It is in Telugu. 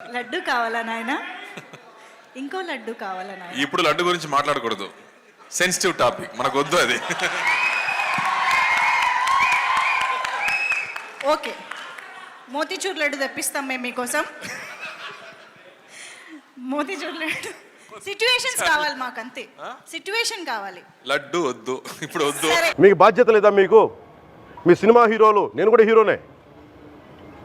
లడ్డు కావాలా నాయన? ఇంకో లడ్డు కావాలా నాయన? ఇప్పుడు లడ్డు గురించి మాట్లాడకూడదు. సెన్సిటివ్ టాపిక్ మనకు వద్దు అది. ఓకే. మోతీచూర్ లడ్డు తెప్పిస్తాం మేము మీకోసం. మోతీచూర్ లడ్డు. సిచ్యువేషన్స్ కావాలి మాకు అంతే సిచ్యువేషన్ కావాలి. లడ్డు వద్దు. ఇప్పుడు వద్దు. మీకు బాధ్యత లేదా మీకు? మీ సినిమా హీరోలు. నేను కూడా హీరోనే.